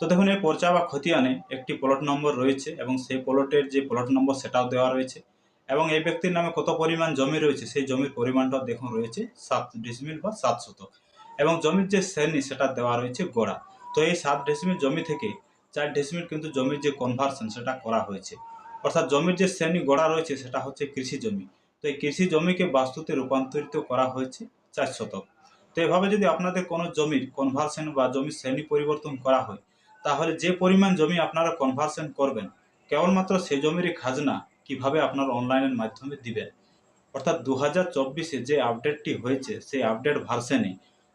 তো দেখুন এই পর্চা বা খতিয়ানে একটি প্লট নম্বর রয়েছে এবং সেই প্লটের যে প্লট নম্বর সেটাও দেওয়া রয়েছে এবং এই ব্যক্তির নামে কত পরিমাণ জমি রয়েছে, সেই জমির পরিমাণটা দেখুন রয়েছে সাত ডিসমিল বা সাত শতক এবং জমির যে শ্রেণি সেটা দেওয়া রয়েছে গোড়া। তো এই সাত ডিসমিল জমি থেকে চার ডিসমিল কিন্তু জমির যে কনভার্সন সেটা করা হয়েছে। অর্থাৎ জমির যে শ্রেণি গোড়া রয়েছে সেটা হচ্ছে কৃষি জমি। তো এই কৃষি জমিকে বাস্তুতে রূপান্তরিত করা হয়েছে চার শতক। তো এভাবে যদি আপনাদের কোনো জমির কনভার্সন বা জমির শ্রেণি পরিবর্তন করা হয় তাহলে যে পরিমাণ জমি আপনারা কনভার্সন করবেন, কেবলমাত্র সে জমিরই খাজনা কীভাবে আপনার অনলাইনের মাধ্যমে দিবেন? অর্থাৎ দু হাজার চব্বিশে যে আপডেটটি হয়েছে, সেই আপডেট ভার্সেনে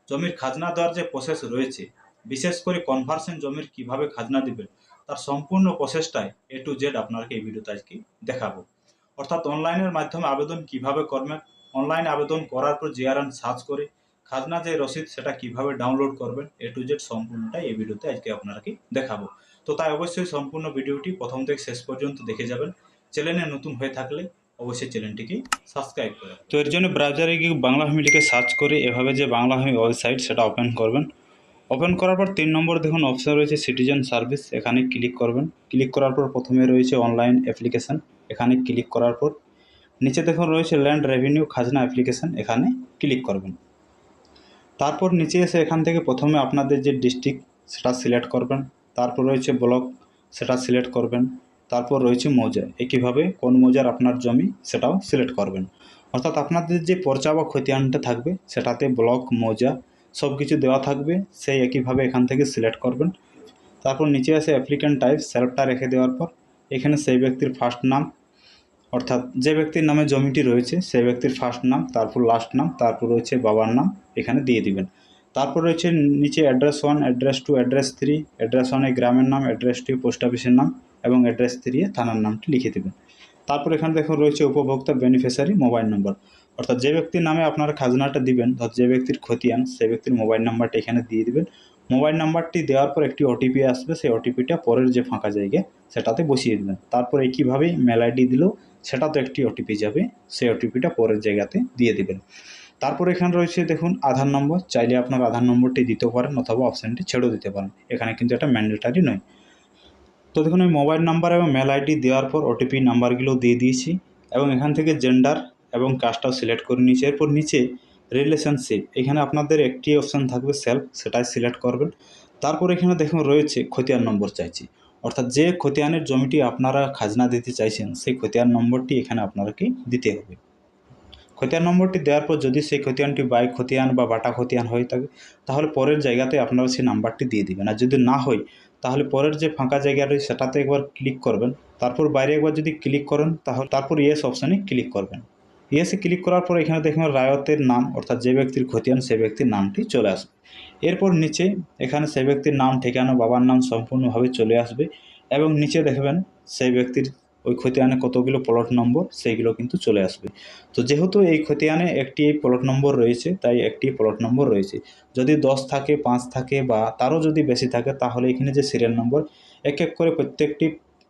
জমির খাজনা দেওয়ার যে প্রসেস রয়েছে, বিশেষ করে কনভার্সন জমির কীভাবে খাজনা দিবেন, তার সম্পূর্ণ প্রসেসটাই এ টু জেড আপনাকে এই ভিডিওতে আজকে দেখাবো। অর্থাৎ অনলাইনের মাধ্যমে আবেদন কীভাবে করবেন অনলাইন আবেদন করার পর জিআরএন সার্চ করে খাজনা যে রসিদ, সেটা কীভাবে ডাউনলোড করবেন এ টু জেড সম্পূর্ণটাই এই ভিডিওতে আজকে আপনাকে দেখাবো। তো তাই অবশ্যই সম্পূর্ণ ভিডিওটি প্রথম থেকে শেষ পর্যন্ত দেখে যাবেন। চ্যানেলে নতুন হয়ে থাকলে অবশ্যই চ্যানেলটিকে সাবস্ক্রাইব করে তো এর জন্য ব্রাউজারে গিয়ে বাংলা ভূমি লিখে সার্চ করে এভাবে যে বাংলা ভূমি ওয়েবসাইট সেটা ওপেন করবেন। ওপেন করার পর তিন নম্বর দেখুন অপশন রয়েছে সিটিজেন সার্ভিস এখানে ক্লিক করবেন। ক্লিক করার পর প্রথমে রয়েছে অনলাইন অ্যাপ্লিকেশান এখানে ক্লিক করার পর। নিচে দেখুন রয়েছে ল্যান্ড রেভিনিউ খাজনা অ্যাপ্লিকেশান এখানে ক্লিক করবেন। তারপর নিচে এসে এখান থেকে প্রথমে আপনাদের যে ডিস্ট্রিক্ট সেটা সিলেক্ট করবেন। তারপর রয়েছে ব্লক সেটা সিলেক্ট করবেন। তারপর রয়েছে মৌজা। একইভাবে কোন মৌজার আপনার জমি, সেটাও সিলেক্ট করবেন। অর্থাৎ আপনাদের যে পর্চা বা খতিয়ানটা থাকবে, সেটাতে ব্লক মৌজা সব কিছু দেওয়া থাকবে। সেই একইভাবে এখান থেকে সিলেক্ট করবেন। তারপর নিচে আসে অ্যাপ্লিক্যান্ট টাইপ সেলফটা রেখে দেওয়ার পর, এখানে সেই ব্যক্তির ফার্স্ট নাম অর্থাৎ যে ব্যক্তির নামে জমিটি রয়েছে, সে ব্যক্তির ফার্স্ট নাম, তারপর লাস্ট নাম, তারপর রয়েছে বাবার নাম, এখানে দিয়ে দিবেন। তারপর রয়েছে নিচে address one address two address three address ওয়ানে গ্রামের নাম অ্যাড্রেস টু পোস্ট অফিসের নাম এবং অ্যাড্রেস থ্রি থানার নামটি লিখে দেবেন। তারপর এখানে দেখুন রয়েছে উপভোক্তা বেনিফিশিয়ারি মোবাইল নম্বর অর্থাৎ যে ব্যক্তির নামে আপনারা খাজনাটা দিবেন ধর যে ব্যক্তির খতিয়ান সেই ব্যক্তির মোবাইল নাম্বারটা এখানে দিয়ে দিবেন। মোবাইল নাম্বারটি দেওয়ার পর একটি ওটিপি আসবে, সেই ওটিপিটা পরের যে ফাঁকা জায়গায়, সেটাতে বসিয়ে দেবেন। তারপর একইভাবেই মেল আইডি দিলেও সেটাতে একটি ওটিপি যাবে, সেই ওটিপিটা পরের জায়গাতে দিয়ে দিবেন। তারপর এখানে রয়েছে দেখুন আধার নম্বর, চাইলে আপনার আধার নম্বরটি দিতে পারেন অথবা অপশানটি ছেড়েও দিতে পারেন। এখানে কিন্তু এটা ম্যান্ডেটারি নয়। তো দেখুন আমি মোবাইল নাম্বার এবং মেল আইডি দেওয়ার পর ওটিপি নাম্বারগুলো দিয়ে দিয়েছি এবং এখান থেকে জেন্ডার এবং কাজটাও সিলেক্ট করে নিয়েছি। এরপর নিচে রিলেশনশিপ এখানে আপনাদের একটি অপশান থাকবে সেলফ সেটাই সিলেক্ট করবেন। তারপর এখানে দেখুন রয়েছে খতিয়ান নম্বর চাইছি। অর্থাৎ যে খতিয়ানের জমিটি আপনারা খাজনা দিতে চাইছেন, সেই খতিয়ান নম্বরটি এখানে আপনাকে দিতে হবে। খতিয়ান নম্বরটি দেওয়ার পর যদি সেই খতিয়ানটি বাই খতিয়ান বা বাটা খতিয়ান হয়ে থাকে তাহলে পরের জায়গাতে আপনারা সেই নাম্বারটি দিয়ে দেবেন। আর যদি না হয়, তাহলে পরের যে ফাঁকা জায়গা রয়েছে, সেটাতে একবার ক্লিক করবেন। তারপর বাইরে একবার যদি ক্লিক করেন, তাহলে তারপর ইয়েস অপশানে ক্লিক করবেন। ইয়েসে ক্লিক করার পর এখানে দেখবেন রায়তের নাম, অর্থাৎ যে ব্যক্তির খতিয়ান সে ব্যক্তির নামটি চলে আসবে। এরপর নিচে এখানে সে ব্যক্তির নাম, ঠিকানা, বাবার নাম সম্পূর্ণভাবে চলে আসবে এবং নিচে দেখবেন সেই ব্যক্তির ওই খতিয়ানে কতগুলো প্লট নম্বর সেইগুলো কিন্তু চলে আসবে। তো যেহেতু এই খতিয়ানে একটি প্লট নম্বর রয়েছে, তাই একটি প্লট নম্বর রয়েছে। যদি দশ থাকে, পাঁচ থাকে বা তারও যদি বেশি থাকে, তাহলে এখানে যে সিরিয়াল নম্বর এক এক করে প্রত্যেকটি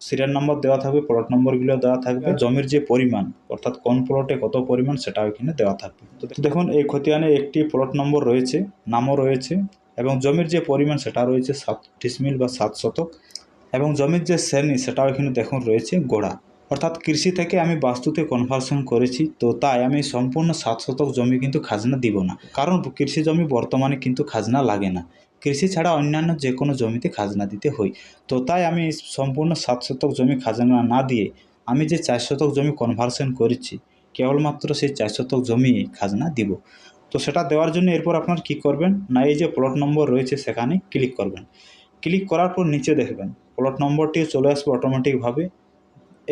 সিরিয়াল নম্বর দেওয়া থাকবে প্লট নম্বরগুলো দেওয়া থাকবে জমির যে পরিমাণ অর্থাৎ কোন প্লটে কত পরিমাণ সেটাও এখানে দেওয়া থাকবে। তো দেখুন এই খতিয়ানে একটি প্লট নম্বর রয়েছে নামও রয়েছে এবং জমির যে পরিমাণ সেটা রয়েছে সাত ডিসমিল বা সাত শতক এবং জমির যে শ্রেণি সেটাও এখানে দেখুন রয়েছে গোড়া। অর্থাৎ কৃষি থেকে আমি বাস্তুতে কনভার্সন করেছি তো তাই আমি সম্পূর্ণ সাত শতক জমি কিন্তু খাজনা দিব না। কারণ কৃষি জমি বর্তমানে কিন্তু খাজনা লাগে না। কৃষি ছাড়া অন্যান্য যে কোনো জমিতে খাজনা দিতে হয় তো তাই আমি সম্পূর্ণ সাত শতক জমি খাজনা না দিয়ে আমি যে চার শতক জমি কনভার্সন করেছি, কেবলমাত্র সেই চার শতক জমি খাজনা দিব। তো সেটা দেওয়ার জন্য এরপর আপনার কি করবেন? না, এই যে প্লট নম্বর রয়েছে সেখানে ক্লিক করবেন। ক্লিক করার পর নিচে দেখবেন প্লট নম্বরটিও চলে আসবে অটোমেটিকভাবে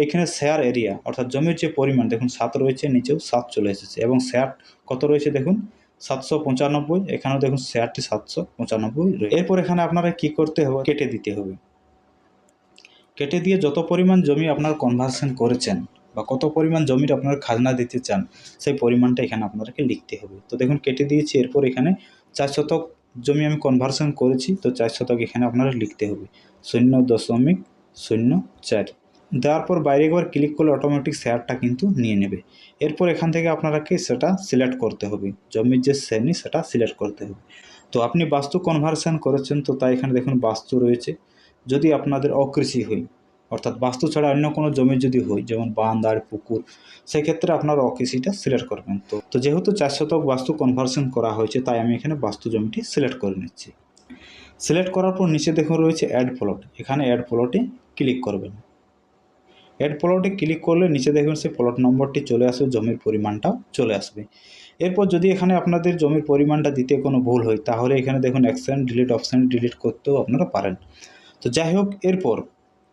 এখানে শেয়ার এরিয়া অর্থাৎ জমির যে পরিমাণ, দেখুন সাত রয়েছে, নিচেও সাত চলে এসেছে এবং শেয়ার কত রয়েছে দেখুন? সাতশো পঁচানব্বই, এখানেও দেখুন শেয়ারটি সাতশো পঁচানব্বই এরপর এখানে আপনারা কি করতে হবে? কেটে দিতে হবে। কেটে দিয়ে যত পরিমাণ জমি আপনার কনভার্সন করেছেন বা কত পরিমাণ জমির আপনারা খাজনা দিতে চান, সেই পরিমাণটা এখানে আপনাদেরকে লিখতে হবে। তো দেখুন, কেটে দিয়েছি, এরপর এখানে চার শতক জমি আমি কনভার্সন করেছি, তো চার শতক এখানে আপনারা লিখতে হবে। শূন্য দশমিক শূন্য চার। দেওয়ার পর বাইরে একবার ক্লিক করলে অটোমেটিক শেয়ারটা কিন্তু নিয়ে নেবে। এরপর এখান থেকে আপনারাকে সেটা সিলেক্ট করতে হবে। জমির যে শ্রেণি সেটা সিলেক্ট করতে হবে। তো আপনি বাস্তু কনভার্সন করেছেন, তো তাই এখানে দেখুন বাস্তু রয়েছে। যদি আপনাদের অকৃষি হয়, অর্থাৎ বাস্তু ছাড়া অন্য কোনো জমি যদি হয়, যেমন বাঁধ আর পুকুর, সেক্ষেত্রে আপনার অকৃষিটা সিলেক্ট করবেন। তো তো যেহেতু চার শতক বাস্তু কনভার্সন করা হয়েছে, তাই আমি এখানে বাস্তু জমিটি সিলেক্ট করে নিচ্ছি। সিলেক্ট করার পর নিচে দেখুন রয়েছে অ্যাড প্লট এখানে অ্যাড প্লটে ক্লিক করবেন। অ্যাড প্লটে ক্লিক করলে নিচে দেখবেন সেই প্লট নম্বরটি চলে আসবে, জমির পরিমাণটাও চলে আসবে। এরপর যদি এখানে আপনাদের জমির পরিমাণটা দিতে কোনো ভুল হয়, তাহলে এখানে দেখুন অ্যাকশন ডিলিট অপশান ডিলিট করতেও আপনারা পারেন। তো যাই হোক, এরপর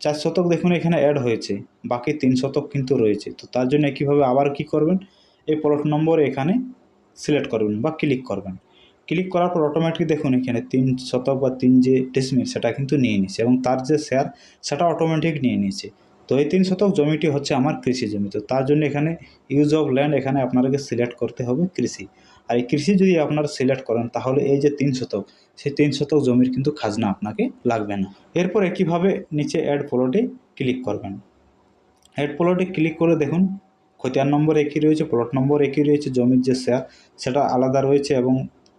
চার শতক দেখুন এখানে অ্যাড হয়েছে, বাকি তিন শতক কিন্তু রয়েছে। তো তার জন্য কীভাবে আবার কি করবেন? এই প্লট নম্বর এখানে সিলেক্ট করবেন বা ক্লিক করবেন। ক্লিক করার পর অটোমেটিক দেখুন এখানে তিন শতক বা তিন যে ডিসমিল সেটা কিন্তু নিয়ে নিচ্ছে এবং তার যে শেয়ার সেটা অটোমেটিক নিয়ে নিয়েছে। তো এই তিন শতক জমিটি হচ্ছে আমার কৃষি জমি। তো তার জন্য এখানে ইউজ অফ ল্যান্ড এখানে আপনাকে সিলেক্ট করতে হবে কৃষি। আর এই কৃষি যদি আপনারা সিলেক্ট করেন, তাহলে এই যে তিন শতক, সেই তিন শতক জমির কিন্তু খাজনা আপনাকে লাগবে না। এরপর একইভাবে নিচে অ্যাড প্লটে ক্লিক করবেন? অ্যাড প্লটে ক্লিক করে দেখুন, খতিয়ান নম্বর একই রয়েছে প্লট নম্বর একই রয়েছে, জমির যে শেয়ার সেটা আলাদা রয়েছে এবং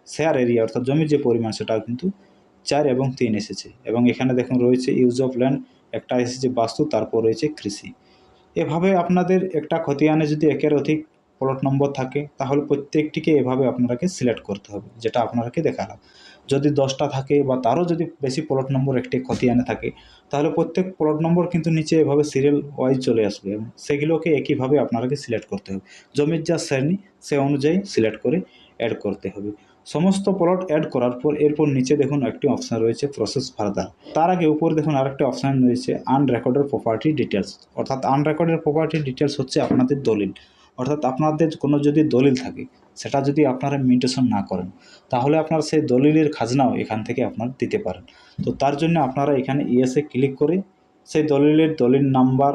শেয়ার এরিয়া অর্থাৎ জমির যে পরিমাণ, সেটাও কিন্তু চার এবং তিন এসেছে। এবং এখানে দেখুন রয়েছে ইউজ অফ ল্যান্ড একটা এসেছে বাস্তু, তারপর রয়েছে কৃষি। এভাবে আপনাদের একটা খতিয়ানে যদি একের অধিক প্লট নম্বর থাকে, তাহলে প্রত্যেকটিকে এভাবে আপনাকে সিলেক্ট করতে হবে, যেটা আপনাকে দেখালাম। যদি দশটা থাকে বা তারও যদি বেশি প্লট নম্বর একটি খতিয়ানে থাকে, তাহলে প্রত্যেক প্লট নম্বর কিন্তু নিচে এভাবে সিরিয়াল ওয়াইজ চলে আসবে এবং সেগুলোকে একইভাবে আপনাকে সিলেক্ট করতে হবে। জমির যা শ্রেণি, সে অনুযায়ী সিলেক্ট করে অ্যাড করতে হবে। সমস্ত প্লট অ্যাড করার পর এরপর নিচে দেখুন একটি অপশান রয়েছে প্রসেস ফার্দার তার আগে উপরে দেখুন আরেকটি অপশান রয়েছে আনরেকর্ডেড প্রপার্টি ডিটেলস অর্থাৎ আনরেকর্ডেড প্রপার্টি ডিটেলস হচ্ছে আপনাদের দলিল। অর্থাৎ আপনাদের কোনো যদি দলিল থাকে, সেটা যদি আপনারা মিউটেশন না করেন, তাহলে আপনার সেই দলিলের খাজনাও এখান থেকে আপনার দিতে পারেন। তো তার জন্য আপনারা এখানে ইএসএ ক্লিক করে সেই দলিলের দলিল নাম্বার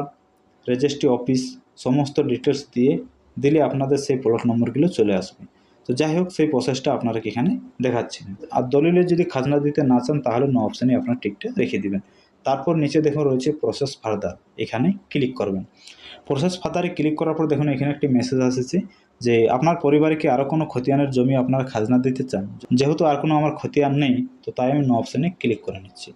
রেজিস্ট্রি অফিস সমস্ত ডিটেলস দিয়ে দিলে আপনাদের সেই প্লট নম্বরগুলো চলে আসবে। তো যাই হোক, সেই প্রসেসটা আপনারা এখানে দেখাচ্ছেন আর দলিলে যদি খাজনা দিতে না চান, তাহলে ন অপশানে আপনার টিকটা রেখে দিবেন। তারপর নিচে দেখুন রয়েছে প্রসেস ফার্দার এখানে ক্লিক করবেন। প্রসেস ফার্দারে ক্লিক করার পর দেখুন এখানে একটি মেসেজ আসেছে যে, আপনার পরিবারে কি আরও কোনো খতিয়ানের জমি আপনার খাজনা দিতে চান? যেহেতু আর কোনো আমার খতিয়ান নেই, তো তাই আমি ন অপশানে ক্লিক করে নিচ্ছি।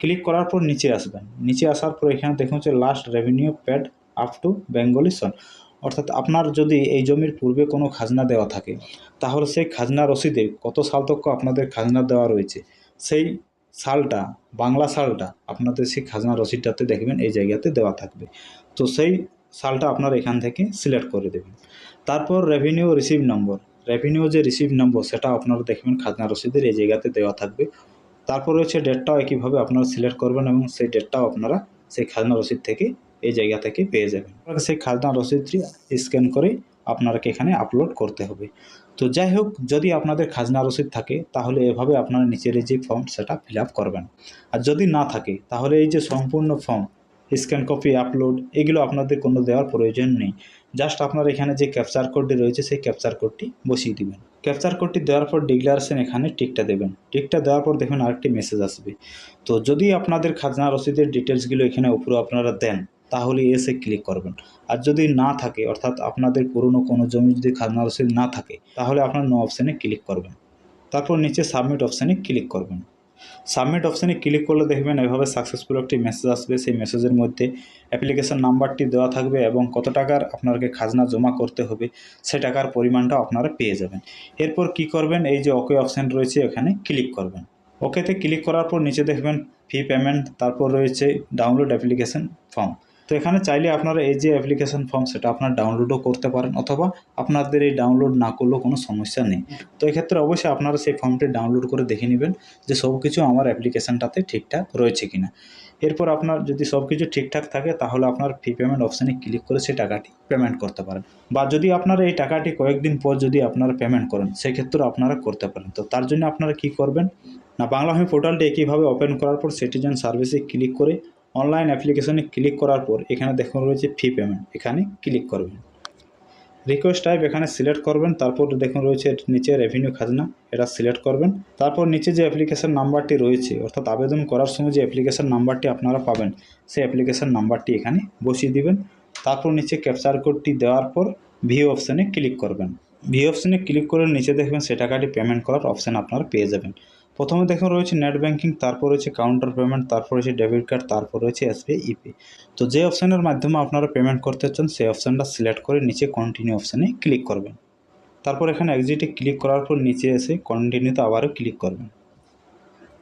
ক্লিক করার পর নিচে আসবেন। নিচে আসার পর এখানে দেখুন হচ্ছে last revenue paid up to Bengali সন অর্থাৎ আপনার যদি এই জমির পূর্বে কোনো খাজনা দেওয়া থাকে, তাহলে সেই খাজনা রসিদে কত সাল তক আপনাদের খাজনা দেওয়া রয়েছে, সেই সালটা, বাংলা সালটা আপনাদের সেই খাজনা রসিদটাতে দেখবেন এই জায়গাতে দেওয়া থাকবে। তো সেই সালটা আপনার এখান থেকে সিলেক্ট করে দেবেন। তারপর রেভিনিউ রিসিভ নম্বর রেভিনিউ যে রিসিভ নম্বর সেটা আপনারা দেখবেন খাজনা রসিদের এই জায়গাতে দেওয়া থাকবে। তারপর রয়েছে ডেটটাও একইভাবে আপনারা সিলেক্ট করবেন এবং সেই ডেটটাও আপনারা সেই খাজনা রসিদ থেকে এই জায়গা থেকে পেয়ে যাবেন। সেই খাজনা রসিদটি স্ক্যান করে আপনাকে এখানে আপলোড করতে হবে। তো যাই হোক, যদি আপনাদের খাজনা রসিদ থাকে, তাহলে এভাবে আপনারা নিচের এই যে ফর্ম সেটা ফিল করবেন। আর যদি না থাকে, তাহলে এই যে সম্পূর্ণ ফর্ম স্ক্যান কপি আপলোড এগুলো আপনাদের কোনো দেওয়ার প্রয়োজন নেই। জাস্ট আপনার এখানে যে ক্যাপচার কোডটি রয়েছে, সেই ক্যাপচার কোডটি বসিয়ে দিবেন। ক্যাপচার কোডটি দেওয়ার পর ডিক্লারেশন এখানে টিকটা দেবেন। টিকটা দেওয়ার পর দেখবেন আরেকটি মেসেজ আসবে। তো যদি আপনাদের খাজনা রসিদের ডিটেলসগুলো এখানে উপরে আপনারা দেন তাহলে এসে ক্লিক করবেন। আর যদি না থাকে, অর্থাৎ আপনাদের পুরনো কোনো জমি যদি খাজনা রসিদ না থাকে, তাহলে আপনার নো অপশানে ক্লিক করবেন। তারপর নিচে সাবমিট অপশানে ক্লিক করবেন। সাবমিট অপশানে ক্লিক করলে দেখবেন এভাবে সাকসেসফুল একটি মেসেজ আসবে। সেই মেসেজের মধ্যে অ্যাপ্লিকেশন নাম্বারটি দেওয়া থাকবে এবং কত টাকার আপনাকে খাজনা জমা করতে হবে, সে টাকার পরিমাণটা আপনারা পেয়ে যাবেন। এরপর কি করবেন? এই যে ওকে অপশান রয়েছে, এখানে ক্লিক করবেন। ওকেতে ক্লিক করার পর নিচে দেখবেন ফি পেমেন্ট তারপর রয়েছে ডাউনলোড অ্যাপ্লিকেশন ফর্ম তো এখানে চাইলে আপনারা এই যে অ্যাপ্লিকেশন ফর্ম সেটা আপনার ডাউনলোডও করতে পারেন অথবা আপনাদের এই ডাউনলোড না করলেও কোনো সমস্যা নেই। তো এক্ষেত্রে অবশ্যই আপনারা সেই ফর্মটি ডাউনলোড করে দেখে নেবেন যে সব কিছু আমার অ্যাপ্লিকেশানটাতে ঠিকঠাক রয়েছে কিনা। এরপর আপনার যদি সব কিছু ঠিকঠাক থাকে তাহলে আপনার ফি পেমেন্ট অপশানে ক্লিক করে সেই টাকাটি পেমেন্ট করতে পারেন। বা যদি আপনারা এই টাকাটি কয়েকদিন পর যদি আপনারা পেমেন্ট করেন, সেক্ষেত্রেও আপনারা করতে পারেন। তো তার জন্য আপনারা কি করবেন? না, বাংলা হোম পোর্টালটি একইভাবে ওপেন করার পর সিটিজেন সার্ভিসে ক্লিক করে অনলাইন অ্যাপ্লিকেশনে ক্লিক করার পর এখানে দেখুন রয়েছে ফি পেমেন্ট এখানে ক্লিক করবেন। রিকোয়েস্ট টাইপ এখানে সিলেক্ট করবেন, তারপর দেখুন রয়েছে নিচে রেভিনিউ খাজনা, এটা সিলেক্ট করবেন। তারপর নিচে যে অ্যাপ্লিকেশান নাম্বারটি রয়েছে, অর্থাৎ আবেদন করার সময় যে অ্যাপ্লিকেশান নাম্বারটি আপনারা পাবেন, সেই অ্যাপ্লিকেশান নাম্বারটি এখানে বসিয়ে দিবেন। তারপর নিচে ক্যাপচার কোডটি দেওয়ার পর ভিউ অপশানে ক্লিক করবেন। ভি অপশানে ক্লিক করে নিচে দেখবেন সে টাকাটি পেমেন্ট করার অপশান আপনারা পেয়ে যাবেন। প্রথমে দেখুন রয়েছে নেট ব্যাঙ্কিং তারপর রয়েছে কাউন্টার পেমেন্ট তারপর রয়েছে ডেবিট কার্ড তারপর রয়েছে এসবিআই ইপে তো যে অপশানের মাধ্যমে আপনারা পেমেন্ট করতে চান, সেই অপশানটা সিলেক্ট করে নিচে কন্টিনিউ অপশানে ক্লিক করবেন। তারপর এখানে এক্সিটে ক্লিক করার পর নিচে এসে কন্টিনিউতে আবারও ক্লিক করবেন।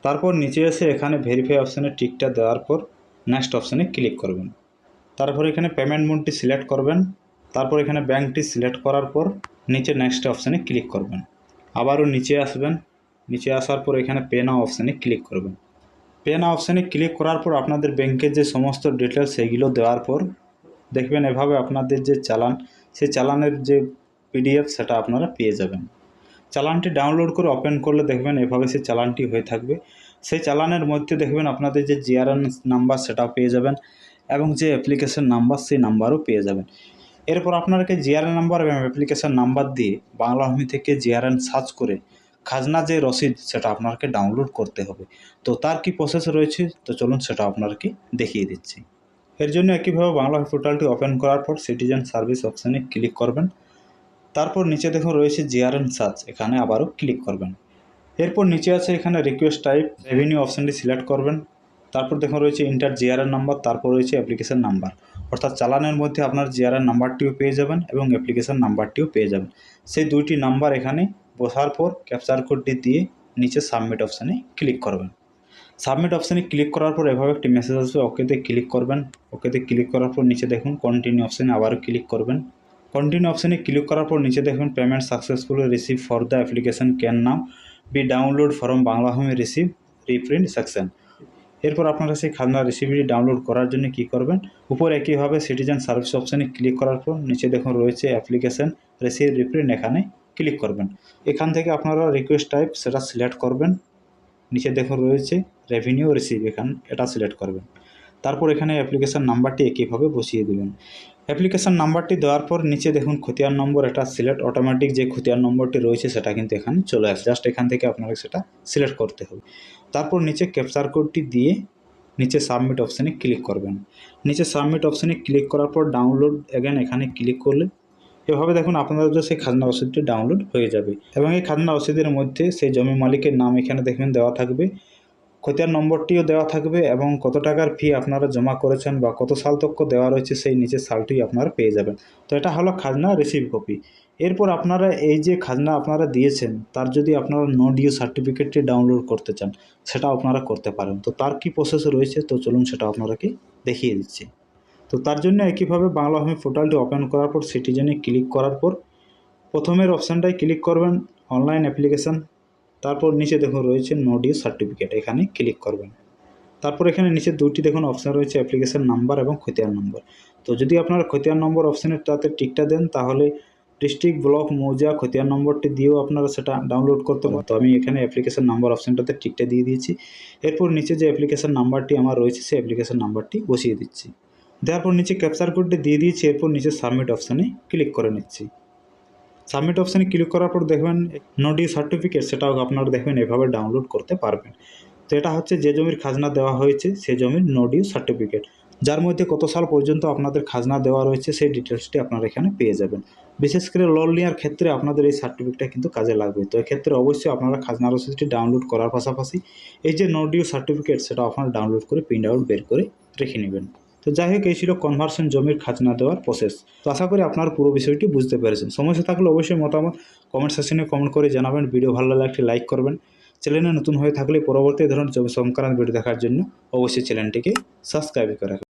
তারপর নিচে এসে এখানে ভেরিফাই অপশানে টিকটা দেওয়ার পর নেক্সট অপশানে ক্লিক করবেন। তারপর এখানে পেমেন্ট মোডটি সিলেক্ট করবেন। তারপর এখানে ব্যাঙ্কটি সিলেক্ট করার পর নিচে নেক্সট অপশানে ক্লিক করবেন। আবারও নিচে আসবেন। নিচে আসার পর এখানে পে নাও অপশানে ক্লিক করবেন। পে নাও অপশানে ক্লিক করার পর আপনাদের ব্যাংকের যে সমস্ত ডিটেলস সেগুলো দেওয়ার পর দেখবেন এভাবে আপনাদের যে চালান, সেই চালানের যে পিডিএফ সেটা আপনারা পেয়ে যাবেন। চালানটি ডাউনলোড করে ওপেন করলে দেখবেন এভাবে সেই চালানটি হয়ে থাকবে। সেই চালানের মধ্যে দেখবেন আপনাদের যে জিআরএন নাম্বার সেটাও পেয়ে যাবেন এবং যে অ্যাপ্লিকেশন নাম্বার সেই নাম্বারও পেয়ে যাবেন। এরপর আপনাকে জিআরএন নাম্বার এবং অ্যাপ্লিকেশন নাম্বার দিয়ে বাংলা ভূমি থেকে জিআরএন সার্চ করে খাজনা যে রসিদ, সেটা আপনাকে ডাউনলোড করতে হবে। তো তার কি প্রসেস রয়েছে? তো চলুন সেটা আপনাকে দেখিয়ে দিচ্ছি। এর জন্য একইভাবে বাংলা পোর্টালটি ওপেন করার পর সিটিজেন সার্ভিস অপশানে ক্লিক করবেন। তারপর নিচে দেখুন রয়েছে জিআরএন সার্চ এখানে আবারও ক্লিক করবেন। এরপর নিচে আছে এখানে রিকোয়েস্ট টাইপ রেভিনিউ অপশানটি সিলেক্ট করবেন। তারপর দেখুন রয়েছে ইন্টার জিআরএন নাম্বার তারপর রয়েছে অ্যাপ্লিকেশন নাম্বার অর্থাৎ চালানের মধ্যে আপনার জিআরএন নাম্বারটিও পেয়ে যাবেন এবং অ্যাপ্লিকেশন নাম্বারটিও পেয়ে যাবেন। সেই দুইটি নাম্বার এখানে বসার পর ক্যাপচার কোডটি দিয়ে নিচে সাবমিট অপশানে ক্লিক করবেন। সাবমিট অপশানে ক্লিক করার পর এভাবে একটি মেসেজ আসবে ওকেতে ক্লিক করবেন। ওকেতে ক্লিক করার পর নিচে দেখুন কন্টিনিউ অপশানে আবারও ক্লিক করবেন। কন্টিনিউ অপশানে ক্লিক করার পর নিচে দেখুন payment successfully receive for the application can now be download from Bangla হোমে রিসিভ রিপ্রিন্ট সেকশন এরপর আপনারা সেই খাজনা রেসিপিটি ডাউনলোড করার জন্য কি করবেন? উপর একইভাবে সিটিজেন সার্ভিস অপশানে ক্লিক করার পর নিচে দেখুন রয়েছে অ্যাপ্লিকেশন রিসিভ রিপ্রিন্ট এখানে ক্লিক করবেন। এখান থেকে আপনারা রিকোয়েস্ট টাইপ সেটা সিলেক্ট করবেন। নিচে দেখুন রয়েছে রেভিনিউ রিসিভ এখান এটা সিলেক্ট করবেন। তারপর এখানে অ্যাপ্লিকেশন নাম্বারটি একইভাবে বসিয়ে দেবেন। অ্যাপ্লিকেশন নাম্বারটি দেওয়ার পর নিচে দেখুন খতিয়ান নম্বর, এটা সিলেক্ট অটোমেটিক যে খতিয়ান নম্বরটি রয়েছে সেটা কিন্তু এখানে চলে আসে। জাস্ট এখান থেকে আপনাকে সেটা সিলেক্ট করতে হবে। তারপর নিচে ক্যাপচার কোডটি দিয়ে নিচে সাবমিট অপশানে ক্লিক করবেন। নিচে সাবমিট অপশানে ক্লিক করার পর ডাউনলোড অ্যাগেন এখানে ক্লিক করলে এভাবে দেখুন আপনাদের সেই খাজনা রসিদটি ডাউনলোড হয়ে যাবে। এবং এই খাজনা রসিদের মধ্যে সেই জমি মালিকের নাম এখানে দেখবেন দেওয়া থাকবে। খতিয়ার নম্বরটিও দেওয়া থাকবে এবং কত টাকার ফি আপনারা জমা করেছেন বা কত সাল তক্ক দেওয়া রয়েছে সেই নিচের সালটি আপনারা পেয়ে যাবেন। তো এটা হলো খাজনা রিসিভ কপি এরপর আপনারা এই যে খাজনা আপনারা দিয়েছেন, তার যদি আপনারা নো ডিউ সার্টিফিকেটটি ডাউনলোড করতে চান সেটা আপনারা করতে পারেন। তো তার কি প্রসেস রয়েছে? তো চলুন সেটা আপনারাকে দেখিয়ে দিচ্ছি। তো তার জন্য একইভাবে বাংলা হোমি পোর্টালটি ওপেন করার পর সিটিজেনে ক্লিক করার পর প্রথমের অপশানটায় ক্লিক করবেন অনলাইন অ্যাপ্লিকেশান তারপর নিচে দেখুন রয়েছে নো ডিউ সার্টিফিকেট এখানে ক্লিক করবেন। তারপর এখানে নিচে দুটি দেখুন অপশান রয়েছে অ্যাপ্লিকেশান নাম্বার এবং খতিয়ান নম্বর তো যদি আপনারা খতিয়ান নম্বর অপশানের তাতে টিকটা দেন, তাহলে ডিস্ট্রিক্ট ব্লক মৌজা খতিয়ান নম্বরটি দিয়েও আপনারা সেটা ডাউনলোড করতে পারেন তো আমি এখানে অ্যাপ্লিকেশান নাম্বার অপশানটাতে টিকটা দিয়ে দিয়েছি। এরপর নিচে যে অ্যাপ্লিকেশান নাম্বারটি আমার রয়েছে, সেই অ্যাপ্লিকেশান নাম্বারটি বসিয়ে দিচ্ছি। দেওয়ার পর নিচে ক্যাপচার কোডটি দিয়ে দিয়েছি, এরপর নিচে সাবমিট অপশানে ক্লিক করে নিচ্ছি। সাবমিট অপশানে ক্লিক করার পর দেখবেন নোডি সার্টিফিকেট, সেটাও আপনারা দেখবেন এভাবে ডাউনলোড করতে পারবেন। তো এটা হচ্ছে যে জমির খাজনা দেওয়া হয়েছে সেই জমির নোডিউ সার্টিফিকেট। যার মধ্যে কত সাল পর্যন্ত আপনাদের খাজনা দেওয়া রয়েছে, সেই ডিটেলসটি আপনারা এখানে পেয়ে যাবেন। বিশেষ করে লোন নেওয়ার ক্ষেত্রে আপনাদের এই সার্টিফিকেটটা কিন্তু কাজে লাগবে। তো এক্ষেত্রে অবশ্যই আপনারা খাজনা রসিদটি ডাউনলোড করার পাশাপাশি এই যে নোডিউ সার্টিফিকেট, সেটা আপনারা ডাউনলোড করে, প্রিন্ট আউট, বের করে রেখে নেবেন। তো যাই হোক এই ছিল কনভার্সন জমির খাজনা দেওয়ার প্রসেস তো আশা করি আপনার পুরো বিষয়টি বুঝতে পেরেছেন। সমস্যা থাকলে অবশ্যই মতামত কমেন্ট সেকশনে কমেন্ট করে জানাবেন। ভিডিও ভালো লাগলে একটি লাইক করবেন। চ্যানেলে নতুন হয়ে থাকলে পরবর্তী ধরনের জমি সংক্রান্ত ভিডিও দেখার জন্য অবশ্যই চ্যানেলটিকে সাবস্ক্রাইব করে